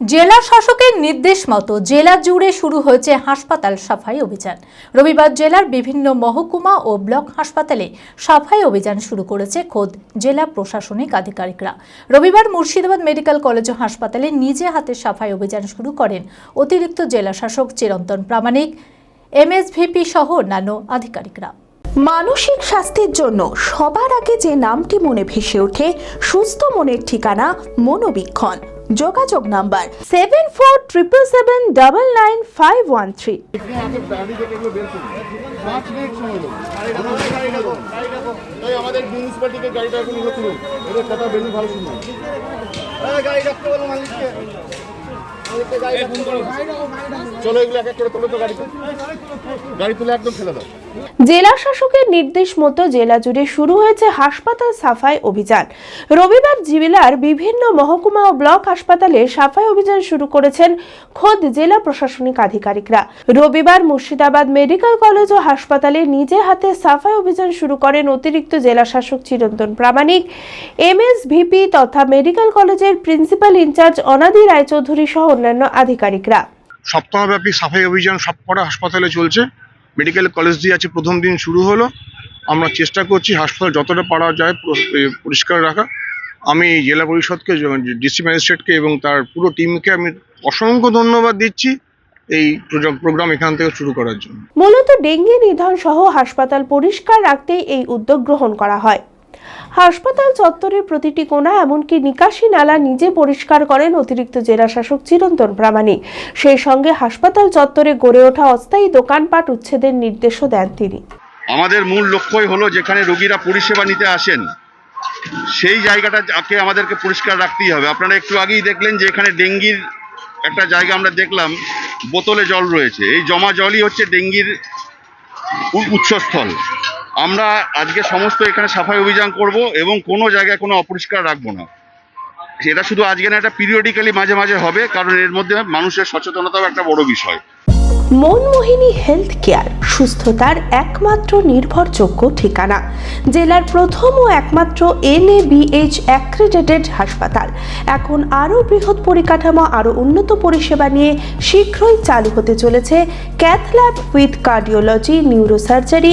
জেলা শাসকের নির্দেশ মতো জেলা জুড়ে শুরু হয়েছে হাসপাতাল সাফাই অভিযান। রবিবার জেলার বিভিন্ন মহকুমা ও ব্লক হাসপাতালে সাফাই অভিযান শুরু করেছে খোদ জেলা প্রশাসনিক আধিকারিকরা। রবিবার মুর্শিদাবাদ মেডিকেল কলেজ হাসপাতালে নিজে হাতে সাফাই অভিযান শুরু করেন অতিরিক্ত জেলা শাসক চিরন্তন প্রামাণিক, এমএসভিপি সহ অন্যান্য আধিকারিকরা। মানসিক স্বাস্থ্যের জন্য সবার আগে যে নামটি মনে ভেসে ওঠে, সুস্থ মনের ঠিকানা মনোবীক্ষণ। যোগাযোগ number seven four triple seven double nine five one three. গাড়িটা এখন ভালো গাড়ি বলো মালিককে। জেলা শাসকের নির্দেশ মতো জেলা জুড়ে শুরু হয়েছে হাসপাতাল সাফাই অভিযান। রবিবার জেলার বিভিন্ন মহকুমা ও ব্লক হাসপাতালে সাফাই অভিযান শুরু করেছেন খোদ জেলা প্রশাসনিক আধিকারিকরা। রবিবার মুর্শিদাবাদ মেডিকেল কলেজ ও হাসপাতালে নিজে হাতে সাফাই অভিযান শুরু করেন অতিরিক্ত জেলা শাসক Chirantan Pramanik. M S MSVP তথা মেডিকেল কলেজের principal in charge Anadi Roychowdhury সহ অন্যান্য আধিকারিকরা। সপ্তাহব্যাপী সাফাই অভিযান সবকটা হাসপাতালে চলছে। মেডিকেল কলেজ দিয়ে আছে প্রথম দিন শুরু হলো। আমরা চেষ্টা করছি হাসপাতাল যতটা পারা যায় পরিষ্কার রাখা। আমি জেলা পরিষদকে ডিসি ম্যাজিস্ট্রেটকে এবং তার পুরো টিমকে আমি অসংখ্য ধন্যবাদ দিচ্ছি এই প্রোগ্রাম এখান থেকে শুরু করার জন্য। মূলত ডেঙ্গি নিধন সহ হাসপাতাল পরিষ্কার রাখতেই এই উদ্যোগ গ্রহণ করা হয়। হাসপাতাল চত্বরের প্রতিটি কোণা এমনকি নিকাশি নালা নিজে পরিষ্কার করেন অতিরিক্ত জেলা শাসক চিরন্তন প্রামাণিক। সেই সঙ্গে হাসপাতাল চত্বরে গড়ে ওঠা অস্থায়ী দোকানপাট উচ্ছেদের নির্দেশও দেন তিনি। আমাদের মূল লক্ষ্যই হলো যেখানে রোগীরা পরিষেবা নিতে আসেন, সেই জায়গাটা জায়গাটাকে আমাদেরকে পরিষ্কার রাখতেই হবে। আপনারা একটু আগেই দেখলেন যে এখানে ডেঙ্গির একটা জায়গা আমরা দেখলাম, বোতলে জল রয়েছে। এই জমা জলই হচ্ছে ডেঙ্গির উৎসস্থল। আমরা আজকে সমস্ত এখানে সাফাই অভিযান করব এবং কোনো জায়গায় কোনো অপরিষ্কার রাখব না। এটা শুধু আজকে না, এটা পিরিয়ডিক্যালি মাঝে মাঝে হবে, কারণ এর মধ্যে মানুষের সচেতনতাও একটা বড় বিষয়। মনমোহিনী হেলথ কেয়ার সুস্থতার একমাত্র নির্ভরযোগ্য ঠিকানা। জেলার প্রথম ও একমাত্র এনএবিএইচ অ্যাক্রেডিটেড হাসপাতাল। এখন আরও বৃহৎ পরিকাঠামো, আরও উন্নত পরিষেবা নিয়ে শীঘ্রই চালু হতে চলেছে cath lab with cardiology, neurosurgery